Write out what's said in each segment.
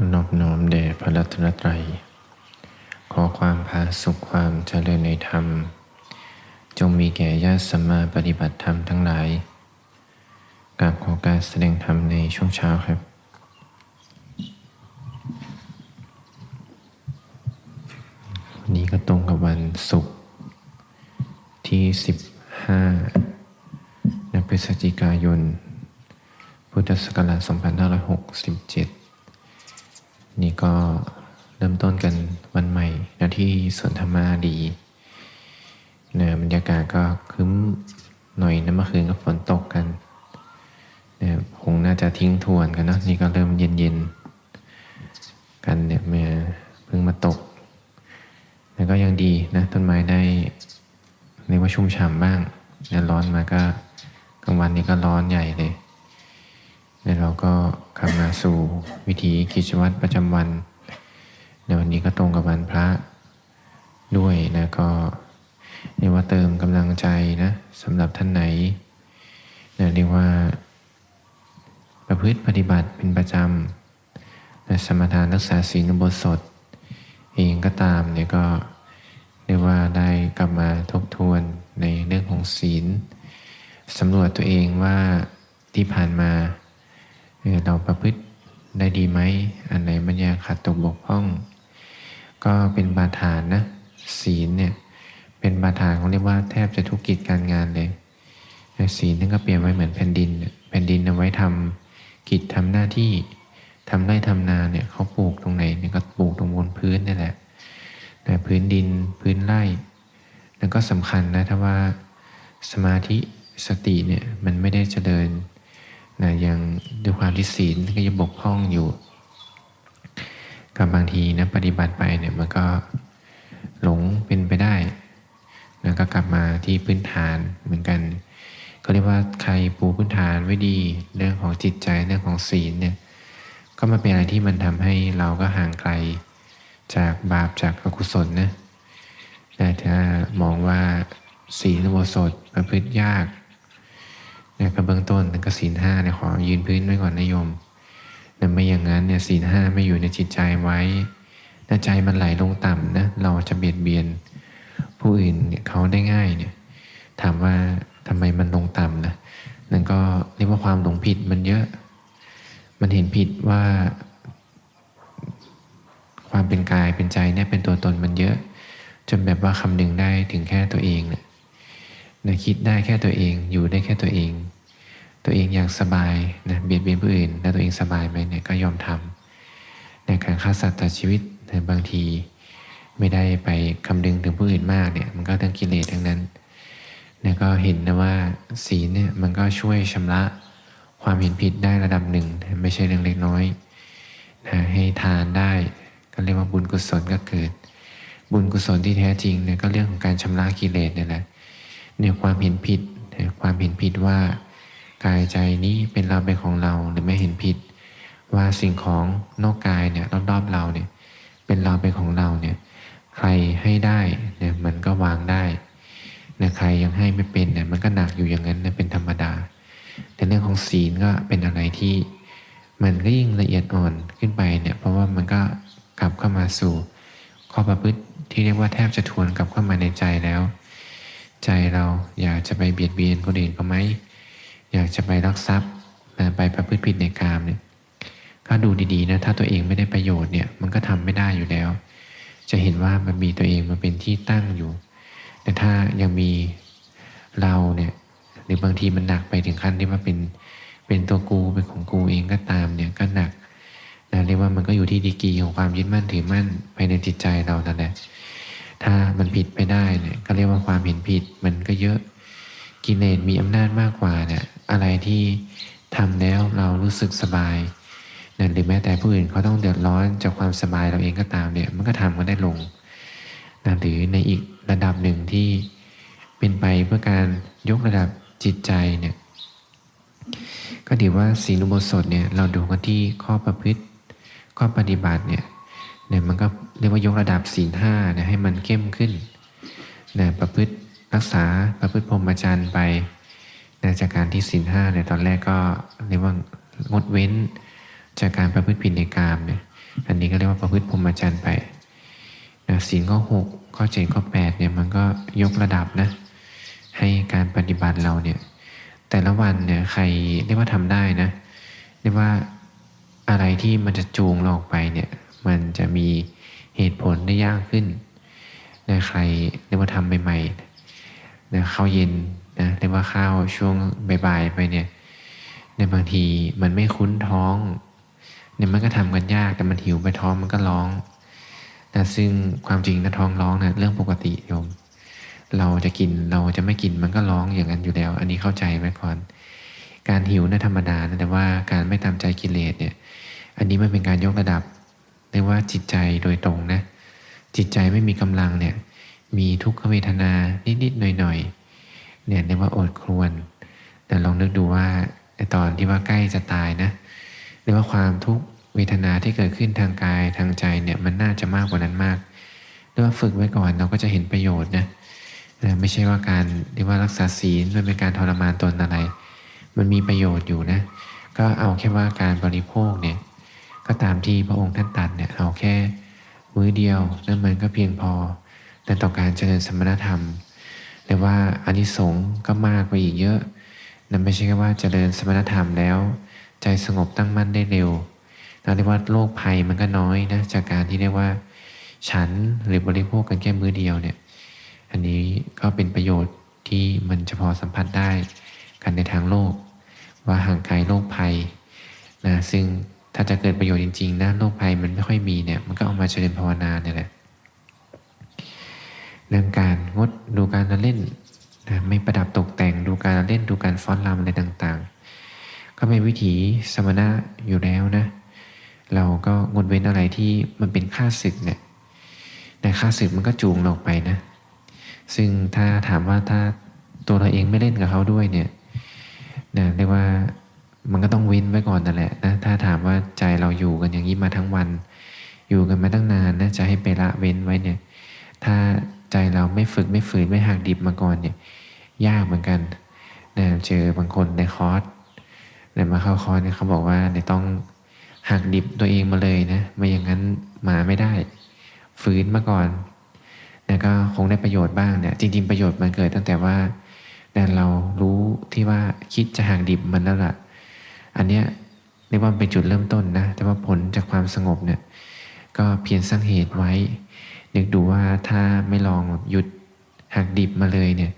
อนอบน้อมแด่พระรัตนตรัย ขอความพาสุขความเจริญในธรรม จงมีแก่ญาติสัมมาปฏิบัติธรรมทั้งหลายกราบขอการแสดงธรรมในช่วงเช้าครับวันนี้ก็ตรงกับวันศุกร์ที่ 15นพฤศจิกายน พุทธศักราช2567 นี่ก็เริ่มต้นกันวันใหม่นะที่สวนธรรมาดีเนะบรรยากาศก็คึ้มหน่อยนะเมื่อคืนก็ฝนตกกันนะคงน่าจะทิ้งทวนกันนะนี่ก็เริ่มเย็นๆกันเนี่ยเมื่อเพิ่งมาตกแต่ก็ยังดีนะต้นไม้ได้เรียกว่าชุ่มฉ่ำบ้างนะร้อนมาก็กลางวันนี้ก็ร้อนใหญ่เลยแล้วเราก็ กลับมาสู่วิถีกิจวัตรประจำวัน ในวันนี้ก็ตรงกับวันพระด้วยนะก็เรียกว่าเติมกำลังใจนะสำหรับท่านไหนนะเรียกว่า ประพฤติปฏิบัติเป็นประจำนะสมทานรักษาศีลอุโบสถเองก็ตามเนี่ยก็เรียกว่าได้กลับมาทบทวนในเรื่องของศีลสำรวจตัวเองว่าที่ผ่านมา เออเราประพฤติได้ดีไหม อันไหนมันยังขาดตกบกพร่อง ก็เป็นบาฐานนะ ศีลเนี่ย เป็นบาฐานเของเรียกว่าแทบจะทุกกิจการงานเลย ศีลนั่นก็เปรียบไว้เหมือนแผ่นดิน แผ่นดินเอาไว้ทำกิจทำหน้าที่ทำไร่ทำนาเนี่ยเขาปลูกตรงไหนเนี่ยก็ปลูกตรงบนพื้นนี่แหละแต่พื้นดินพื้นไร่แล้วก็สำคัญนะถ้าว่าสมาธิสติเนี่ยมันไม่ได้เจริญ นะยังด้วยความที่ศีลก็ยังบกพร่องอยู่ กับบางทีนะปฏิบัติไปเนี่ยมันก็หลงเป็นไปได้แล้วก็กลับมาที่พื้นฐานเหมือนกันก็เรียกว่าใครปูพื้นฐานไว้ดีเรื่องของจิตใจเรื่องของศีลเนี่ยก็มาเป็นอะไรที่มันทำให้เราก็ห่างไกลจากบาปจากอกุศลนะแต่ถ้ามองว่าศีลโบสถประพฤติยาก เนี่ยก็เบื้องต้นก็ศีลห้าเนี่ยขอยืนพื้นไว้ก่อนนะโยมแต่ยไม่อย่างนั้นเนี่ยศีลห้าไม่อยู่ในจิตใจไว้ถ้าใจมันไหลลงต่ำนะเราจะเบียดเบียน ผู้อื่นเนี่ยเขาได้ง่ายเนี่ย ถามว่าทำไมมันลงต่ำนะนั่นก็เรียกว่าความหลงผิดมันเยอะ มันเห็นผิดว่า ความเป็นกายเป็นใจเนี่ยเป็นตัวตนมันเยอะ จนแบบว่าคำนึงได้ถึงแค่ตัวเองเนี่ย นะคิดได้แค่ตัวเองอยู่ได้แค่ตัวเอง ตัวเองอยากสบายนะเบียดเบียนผู้อื่น แล้วตัวเองสบายไหมเนี่ยก็ยอมทำในการฆ่าสัตว์ตัดชีวิตแต่บางทีไม่ได้ไปคำนึงถึงผู้อื่นมากเนี่ยมันก็ทั้งกิเลสทั้งนั้นเนี่ยก็เห็นนะว่าศีลเนี่ยมันก็ช่วยชำระความเห็นผิดได้ระดับหนึ่ง ไม่ใช่เรื่องเล็กน้อยนะให้ทานได้ก็เรียกว่าบุญกุศลก็เกิด บุญกุศลที่แท้จริงเนี่ยก็เรื่องของการชำระกิเลสเนี่ยแหละ เนี่ยความเห็นผิด ความเห็นผิดว่ากายใจนี้เป็นเราเป็นของเราหรือไม่เห็นผิด ว่าสิ่งของนอกกายเนี่ยรอบๆเราเนี่ยเป็นเราเป็นของเราเนี่ยใครให้ได้เนี่ยมันก็วางได้นะใครยังให้ไม่เป็นเนี่ยมันก็หนักอยู่อย่างนั้นเนี่ยเป็นธรรมดา แต่เรื่องของศีลก็เป็นอะไรที่มันก็ยิ่งละเอียดอ่อนขึ้นไปเนี่ยเพราะว่ามันก็กลับเข้ามาสู่ข้อประพฤติที่เรียกว่าแทบจะทวนกลับเข้ามาในใจแล้ว ใจเราอยากจะไปเบียดเบียนคนอื่นเขาไหม อยากจะไปรักทรัพย์ไปประพฤติผิดในกามเนี่ยก็ดูดีๆนะถ้าตัวเองไม่ได้ประโยชน์เนี่ยมันก็ทำไม่ได้อยู่แล้ว จะเห็นว่ามันมีตัวเองมาเป็นที่ตั้งอยู่ แต่ถ้ายังมีเราเนี่ยหรือบางทีมันหนักไปถึงขั้นที่ว่าเป็นเป็นตัวกูเป็นของกูเองก็ตามเนี่ยก็หนักนะเรียกว่ามันก็อยู่ที่ดีกีของความยึดมั่นถือมั่นภายในจิตใจเรานั่นแหละ ถ้ามันผิดไปได้เนี่ยก็เรียกว่าความเห็นผิดมันก็เยอะกิเลสมีอำนาจมากกว่าเนี่ยอะไรที่ทำแล้วเรารู้สึกสบายนั่นหรือแม้แต่ผู้อื่นเขาต้องเดือดร้อนจากความสบายเราเองก็ตามเนี่ยมันก็ทำกันได้ลงนะหรือในอีกระดับหนึ่งที่เป็นไปเพื่อการยกระดับจิตใจเนี่ยก็ถือว่าศีลอุโบสถเนี่ยเราดูกันที่ข้อประพฤติข้อปฏิบัติเนี่ย เนี่ยมันก็เรียกว่ายกระดับศีลห้าเนี่ยให้มันเข้มขึ้นเนี่ยประพฤติรักษาประพฤติพรหมจรรย์ไปนะจากการที่ศีลห้าเนี่ยตอนแรกก็เรียกว่างดเว้น จากการประพฤติผิดในกามเนี่ยอันนี้ก็เรียกว่าประพฤติพรหมจรรย์ไปนะศีลข้อหกข้อเจ็ดข้อแปดเนี่ยมันก็ยกระดับนะให้การปฏิบัติเราเนี่ยแต่ละวันเนี่ยใครเรียกว่าทำได้นะเรียกว่าอะไรที่มันจะจูงเราออกไปเนี่ย มันจะมีเหตุผลได้ยากขึ้นนะใครเรียกว่าทำใหม่ๆนะข้าวเย็นนะเรียกว่าข้าวช่วงบ่ายๆไปเนี่ยในบางทีมันไม่คุ้นท้องเนี่ยมันก็ทำกันยากแต่มันหิวไปท้องมันก็ร้องนะซึ่งความจริงนะท้องร้องนะเรื่องปกติโยม เราจะกินเราจะไม่กินมันก็ร้องอย่างนั้นอยู่แล้ว อันนี้เข้าใจไว้ก่อนการหิวนะธรรมดานะแต่ว่าการไม่ตามใจกิเลสเนี่ย อันนี้มันเป็นการยกระดับ เรียกว่าจิตใจโดยตรงนะ จิตใจไม่มีกำลังเนี่ย มีทุกขเวทนานิดๆหน่อยๆเนี่ยเรียกว่าอดครวนแต่ลองนึกดูว่าไอตอนที่ว่าใกล้จะตายนะเรียกว่าความทุกขเวทนาที่เกิดขึ้นทางกายทางใจเนี่ยมันน่าจะมากกว่านั้นมากเรียกว่าฝึกไว้ก่อนเราก็จะเห็นประโยชน์นะไม่ใช่ว่าการเรียกว่ารักษาศีลมันเป็นการทรมานตนอะไร มันมีประโยชน์อยู่นะ ก็เอาแค่ว่าการบริโภคเนี่ย ก็ตามที่พระองค์ท่านตัดเนี่ยเอาแค่มื้อเดียวนั่นมันก็เพียงพอแต่ต่อการเจริญสมณธรรมแต่ว่าอานิสงส์ก็มากไปอีกเยอะนั่นไม่ใช่แค่ว่าเจริญสมณธรรมแล้ว ใจสงบตั้งมั่นได้เร็วเราเรียกว่าโรคภัยมันก็น้อยนะจากการที่เรียกว่า ฉันหรือบริโภคกันแค่มื้อเดียวเนี่ยอันนี้ก็เป็นประโยชน์ที่มันจะพอสัมผัสได้กันในทางโลก ว่าห่างไกลโรคภัยนะซึ่ง ถ้าจะเกิดประโยชน์จริงๆนะโรคภัยมันไม่ค่อยมีเนี่ย มันก็เอามาเจริญภาวนาเนี่ยแหละ เรื่องการงดดูการเล่นนะไม่ประดับตกแต่งดูการเล่นดูการฟ้อนรำอะไรต่างๆ ก็เป็นวิถีสมณะอยู่แล้วนะ เราก็งดเว้นอะไรที่มันเป็นค่าศึกเนี่ยแต่ค่าศึกมันก็จูงเราไปนะ ซึ่งถ้าถามว่าถ้าตัวเราเองไม่เล่นกับเขาด้วยเนี่ยนะเรียกว่ามันก็ต้องเว้นไว้ก่อนนั่นแหละนะาถามว่าใจเราอยู่กันอย่างนี้มาทั้งวัน อยู่กันมาตั้งนานนะจะให้ไปละเว้นไว้เนี่ย ถ้าใจเราไม่ฝึกไม่ฝืนไม่หักดิบมาก่อนเนี่ย ยากเหมือนกันนะเจอบางคนในคอร์สเนี่ยมาเข้าคอร์สเนี่ยเขาบอกว่าเนี่ยต้องหักดิบตัวเองมาเลยนะไม่อย่างนั้นมาไม่ได้ ฝืนมาก่อนนะก็คงได้ประโยชน์บ้างเนี่ยจริง ๆประโยชน์มันเกิดตั้งแต่ว่าแต่เรารู้ที่ว่าคิดจะหักดิบมันแล้วล่ะอันเนี้ย เรียกว่าเป็นจุดเริ่มต้นนะ แต่ว่าผลจากความสงบเนี่ย ก็เพียงสร้างเหตุไว้ นึกดูว่าถ้าไม่ลองหยุดหักดิบมาเลยเนี่ย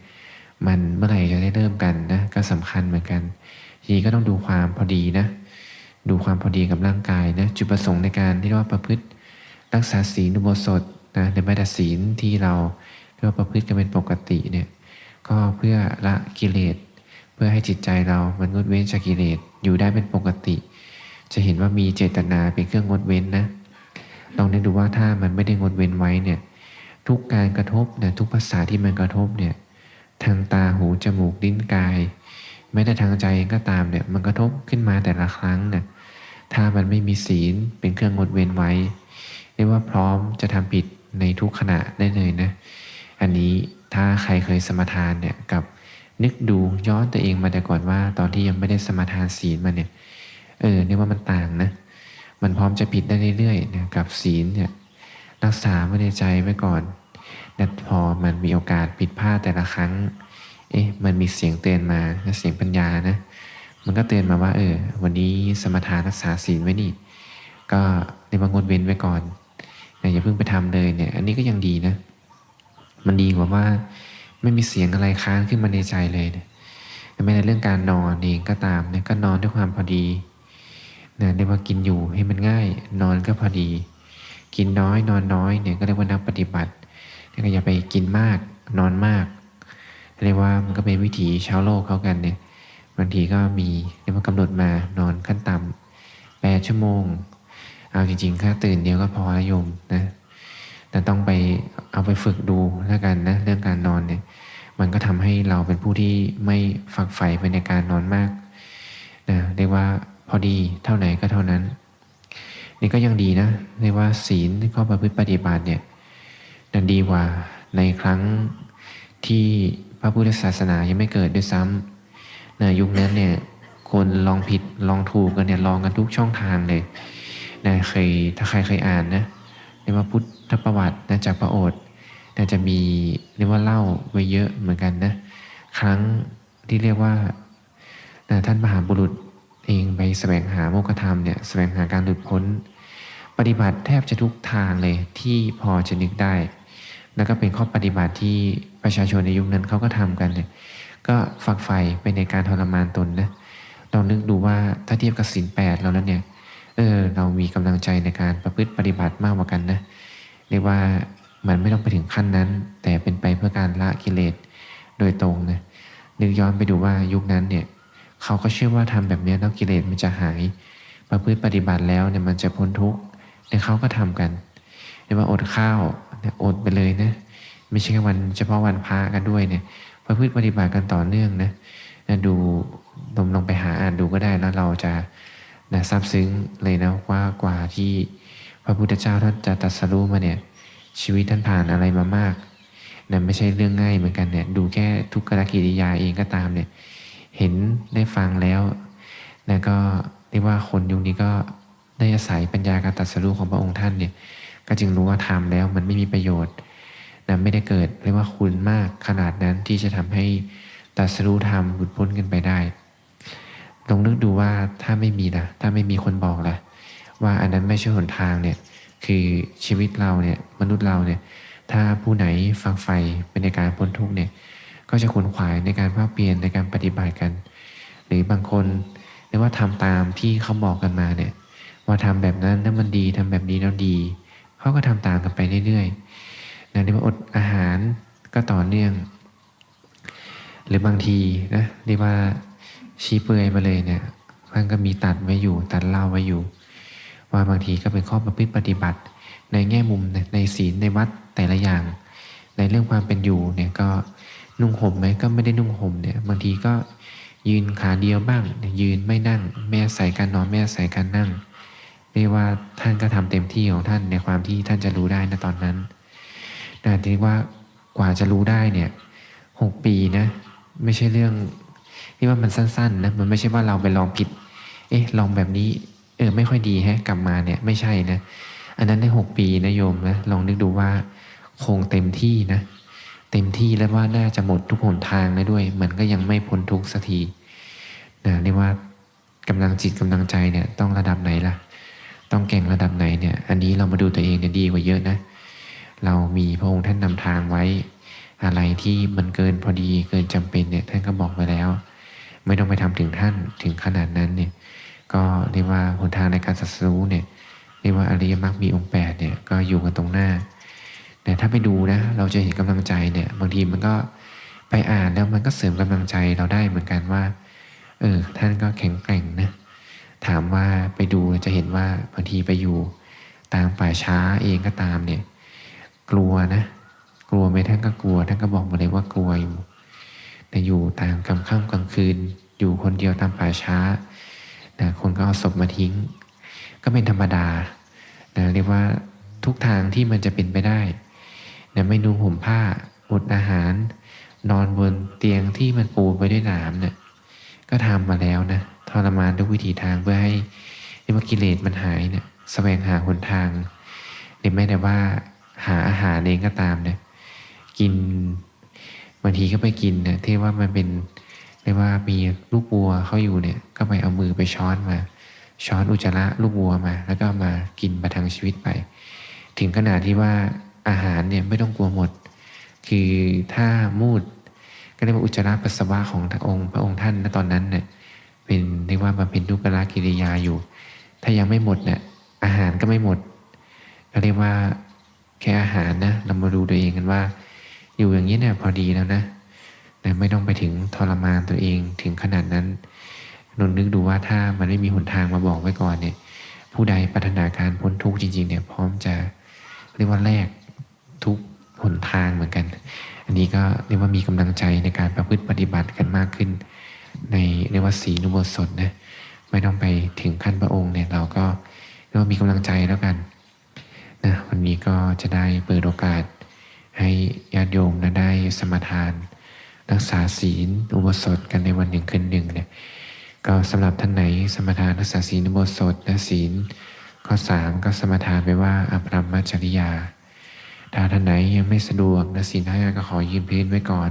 มันเมื่อไหร่จะได้เริ่มกันนะ ก็สำคัญเหมือนกัน ทีก็ต้องดูความพอดีนะ ดูความพอดีกับร่างกายนะ จุดประสงค์ในการที่เรียกว่าประพฤติ รักษาศีลอุโบสถนะในไม่แต่ศีลที่เราเรียกว่าประพฤติกันเป็นปกติเนี่ย ก็เพื่อละกิเลส เพื่อให้จิตใจเรามันงดเว้นจากกิเลสอยู่ได้เป็นปกติ จะเห็นว่ามีเจตนาเป็นเครื่องงดเว้นนะลองนึกดูว่าถ้ามันไม่ได้งดเว้นไว้เนี่ยทุกการกระทบเนี่ยทุกภาษาที่มันกระทบเนี่ยทางตาหูจมูกลิ้นกายไม่ได้ทางใจก็ตามเนี่ยมันกระทบขึ้นมาแต่ละครั้งเนี่ยถ้ามันไม่มีศีลเป็นเครื่องงดเว้นไว้ เรียกว่าพร้อมจะทำผิดในทุกขณะได้เลยนะ อันนี้ถ้าใครเคยสมทานเนี่ยกับนึกดูย้อนตัวเองมาแต่ก่อนว่า ตอนที่ยังไม่ได้สมทานศีลมาเนี่ย เออเนี่ยว่ามันต่างนะ มันพร้อมจะผิดได้เรื่อยๆนะกับศีลเนี่ยรักษาไว้ในใจไว้ก่อนแต่พอมันมีโอกาสผิดพลาดแต่ละครั้ง เอ๊ะ มันมีเสียงเตือนมาเสียงปัญญานะ มันก็เตือนมาว่า เออ วันนี้สมทานรักษาศีลไว้นี่ ก็ในบางงดเว้นไว้ก่อนนะอย่าเพิ่งไปทำเลยเนี่ย อันนี้ก็ยังดีนะ มันดีกว่าว่า ไม่มีเสียงอะไรค้างขึ้นมาในใจเลยนะไม่ในเรื่องการนอนเองก็ตามเนี่ยก็นอนด้วยความพอดี นะเรียกว่ากินอยู่ให้มันง่าย นอนก็พอดี กินน้อย นอนน้อยเนี่ยก็เรียกว่านักปฏิบัตินี่ก็อย่าไปกินมาก นอนมากเรียกว่ามันก็เป็นวิถีชาวโลกเขากันเนี่ยบางทีก็มีเรียกว่ากำหนดมานอนขั้นต่ำแปดชั่วโมง เอาจริงๆแค่ตื่นเดียวก็พอละโยมนะแต่ต้องไปเอาไปฝึกดูแล้วกันนะเรื่องการนอนเนี่ยมันก็ทำให้เราเป็นผู้ที่ไม่ฝักใฝ่ไปในการนอนมากนะเรียกว่า พอดีเท่าไหนก็เท่านั้น นี่ก็ยังดีนะเรียกว่าศีลที่ข้อประพฤติปฏิบัติเนี่ยนันดีกว่าในครั้งที่พระพุทธศาสนายังไม่เกิดด้วยซ้ำนะยุคนั้นเนี่ยคนลองผิดลองถูกกันเนี่ยลองกันทุกช่องทางเลยนะเคยถ้าใครเคยอ่านนะเรียกว่าพุทธประวัตินะจากพระโอษฐ์นะจะมีเรียกว่าเล่าไว้เยอะเหมือนกันนะครั้งที่เรียกว่านะท่านมหาบุรุษ เองไปแสวงหาโมกขธรรมเนี่ยแสวงหาการหลุดพ้น ปฏิบัติแทบจะทุกทางเลยที่พอจะนึกได้ แล้วก็เป็นข้อปฏิบัติที่ประชาชนในยุคนั้นเขาก็ทำกันเนี่ยก็ฝักใฝ่ไปในการทรมานตนนะลองนึกดูว่าถ้าเทียบกับศีลแปดเราแล้วเนี่ยเออเรามีกำลังใจในการประพฤติปฏิบัติมากกว่ากันนะเรียกว่ามันไม่ต้องไปถึงขั้นนั้น แต่เป็นไปเพื่อการละกิเลสโดยตรงนะนึกย้อนไปดูว่ายุคนั้นเนี่ย เขาก็เชื่อว่าทำแบบนี้แล้วกิเลสมันจะหาย ประพฤติปฏิบัติแล้วเนี่ยมันจะพ้นทุกข์เนี่ยเขาก็ทำกันเรียกว่าอดข้าวเนี่ยอดไปเลยนะไม่ใช่แค่วันเฉพาะวันพระกันด้วยเนี่ยประพฤติปฏิบัติกันต่อเนื่องนะนะดูลองลองไปหาอ่านดูก็ได้แล้วเราจะนะซาบซึ้งเลยนะว่ากว่าที่พระพุทธเจ้าท่านจะตรัสรู้มาเนี่ยชีวิตท่านผ่านอะไรมามากนะไม่ใช่เรื่องง่ายเหมือนกันเนี่ยดูแค่ทุกขกิริยาเองก็ตามเนี่ย เห็นได้ฟังแล้วนะก็เรียกว่าคนยุคนี้ก็ได้อาศัยปัญญาการตรัสรู้ของพระองค์ท่านเนี่ย ก็จึงรู้ว่าทำแล้วมันไม่มีประโยชน์นะไม่ได้เกิดเรียกว่าคุณมากขนาดนั้นที่จะทำให้ตรัสรู้ธรรมหลุดพ้นกันไปได้ลองนึกดูว่าถ้าไม่มีนะถ้าไม่มีคนบอกละว่าอันนั้นไม่ใช่หนทางเนี่ยคือชีวิตเราเนี่ยมนุษย์เราเนี่ยถ้าผู้ไหนฟังไฟเป็นในการพ้นทุกเนี่ย ก็จะขวนขวายในการภาคเปลี่ยนในการปฏิบัติกัน หรือบางคนเรียกว่าทำตามที่เขาบอกกันมาเนี่ยว่าทำแบบนั้นแล้วมันดีทำแบบนี้แล้วดี เขาก็ทำตามกันไปเรื่อยๆนะเรียกว่าอดอาหารก็ต่อเนื่อง หรือบางทีนะเรียกว่าชี้เปลือยไปเลยเนี่ยมันก็มีตัดไว้อยู่ตัดเล่าไว้อยู่ ว่าบางทีก็เป็นข้อประพฤติปฏิบัติ ในแง่มุมในศีลในวัดแต่ละอย่าง ในเรื่องความเป็นอยู่เนี่ยก็ นุ่งห่มไหมก็ไม่ได้นุ่งห่มเนี่ยบางทีก็ยืนขาเดียวบ้าง ยืนไม่นั่งไม่อาศัยการนอนไม่อาศัยการนั่งเรียกว่าท่านก็ทำเต็มที่ของท่านในความที่ท่านจะรู้ได้นะตอนนั้นแต่ทีนี้ว่ากว่าจะรู้ได้เนี่ยหกปีนะไม่ใช่เรื่องที่ว่ามันสั้นๆนะมันไม่ใช่ว่าเราไปลองผิด เอ๊ะลองแบบนี้เออไม่ค่อยดีแฮะกลับมาเนี่ยไม่ใช่นะ อันนั้นได้หกปีนะโยมนะลองนึกดูว่าคงเต็มที่นะ เต็มที่แล้วว่าน่าจะหมดทุกหนทางเลยด้วย มันก็ยังไม่พ้นทุกสักทีนะเรียกว่ากำลังจิตกำลังใจเนี่ยต้องระดับไหนล่ะ ต้องเก่งระดับไหนเนี่ย อันนี้เรามาดูตัวเองเนี่ยดีกว่าเยอะนะ เรามีพระองค์ท่านนำทางไว้ อะไรที่มันเกินพอดีเกินจำเป็นเนี่ยท่านก็บอกไว้แล้ว ไม่ต้องไปทำถึงท่านถึงขนาดนั้นเนี่ย ก็เรียกว่าหนทางในการสัสรู้เนี่ย เรียกว่าอริยมรรคมีองค์แปดเนี่ยก็อยู่กันตรงหน้า แต่ถ้าไปดูนะ เราจะเห็นกำลังใจเนี่ยบางทีมันก็ไปอ่านแล้วมันก็เสริมกำลังใจเราได้เหมือนกันว่า เออท่านก็แข็งแกร่งนะถามว่าไปดูจะเห็นว่าบางทีไปอยู่ตามป่าช้าเองก็ตามเนี่ย กลัวนะ กลัวไหมท่านก็กลัวท่านก็บอกมาเลยว่ากลัวอยู่แต่อยู่ตามกลางค่ำกลางคืน อยู่คนเดียวตามป่าช้านะคนก็เอาศพมาทิ้ง ก็เป็นธรรมดานะเรียกว่าทุกทางที่มันจะเป็นไปได้ นะไม่นุ่งห่มผ้าอดอาหาร นอนบนเตียงที่มันปูไปด้วยหนามเนี่ยก็ทำมาแล้วนะทรมานทุกวิถีทางเพื่อให้เรียกว่ากิเลสมันหายเนี่ยแสวงหาหนทางหรือแม้แต่ว่าหาอาหารเองก็ตามเนี่ยกินบางทีก็ไปกินเนี่ยที่ว่ามันเป็นเรียกว่ามีลูกวัวเขาอยู่เนี่ย ก็ไปเอามือไปช้อนมา ช้อนอุจจาระลูกวัวมา แล้วก็มากินประทังชีวิตไป ถึงขนาดที่ว่า อาหารเนี่ยไม่ต้องกลัวหมด คือถ้ามูดก็เรียกว่าอุจจาระปัสสาวะของพระองค์ พระองค์ท่านณตอนนั้นเนี่ยเป็นเรียกว่ามันเป็นทุกขละกิริยาอยู่ ถ้ายังไม่หมดเนี่ยอาหารก็ไม่หมดก็เรียกว่าแค่อาหารนะเรามาดูตัวเองกันว่า อยู่อย่างนี้เนี่ยพอดีแล้วนะไม่ต้องไปถึงทรมานตัวเองถึงขนาดนั้นนนนึกดูว่าถ้ามันไม่มีหนทางมาบอกไว้ก่อนเนี่ย ผู้ใดพัฒนาการพ้นทุกข์จริง ๆ เนี่ยพร้อมจะเรียกว่าแลก ทุกหนทางเหมือนกัน อันนี้ก็เรียกว่ามีกำลังใจในการประพฤติปฏิบัติกันมากขึ้น ในเรียกว่าสีนุโบสถนะไม่ต้องไปถึงขั้นพระองค์เนี่ยเราก็เรียกว่ามีกำลังใจแล้วกันนะวันนี้ก็จะได้เปิดโอกาส ให้ญาติโยมนะได้สมทาน รักษาศีลอุโบสถกันในวันหนึ่งคืนหนึ่งเนี่ยก็สำหรับท่านไหนสมทานรักษาศีลอุโบสถและศีลข้อสามก็สมทานไปว่าอภรรมจริยา ถ้าท่านไหนยังไม่สะดวกนะสินห้าก็ขอยืนพื้นไว้ก่อน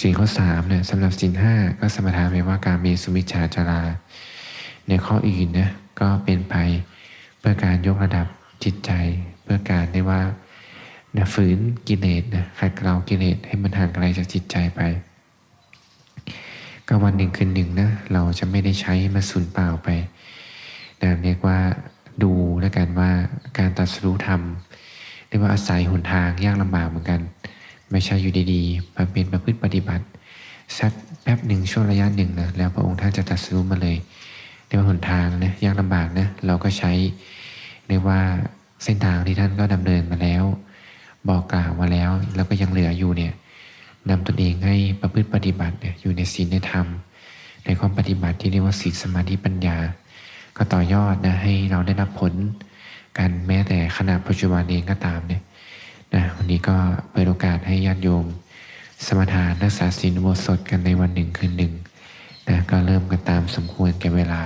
สี่ข้อสามเนี่ยสำหรับสินห้าก็สมทานไปว่าการมีสุมิจฉาจารา ในข้ออื่นนะก็เป็นไปเพื่อการยกระดับจิตใจ เพื่อการได้ว่านะฝืนกิเลสนะขัดเกลากิเลสให้มันห่างไกลจากจิตใจไป ก็วันหนึ่งคืนหนึ่งนะเราจะไม่ได้ใช้มาสูญเปล่าไปนะเรียกว่าดูแล้วกันว่าการตัดสรู้ธรรม รียกว่าอาศัยหนทางยากลำบากเหมือนกัน ไม่ใช่อยู่ดีๆมาเป็นประพฤติปฏิบัติ สักแป๊บหนึ่งช่วงระยะหนึ่งนะแล้วพระองค์ท่านจะตัดสู้มาเลยเรียกว่าหนทางนะยากลำบากนะเราก็ใช้เรียกว่าเส้นทางที่ท่านก็ดำเนินมาแล้ว บอกกล่าวมาแล้วแล้วก็ยังเหลืออยู่เนี่ยนำตนเองให้ประพฤติปฏิบัติเนี่ยอยู่ในศีลในธรรม ในความปฏิบัติที่เรียกว่าศีลสมาธิปัญญา ก็ต่อยอดนะให้เราได้รับผล กันแม้แต่ขณะปัจจุบันเองก็ตามเนี่ยนะวันนี้ก็เปิดโอกาสให้ญาติโยม สมทานรักษาศีลอุโบสดกันในวันหนึ่งคืนหนึ่งนะก็เริ่มกันตามสมควรแก่เวลา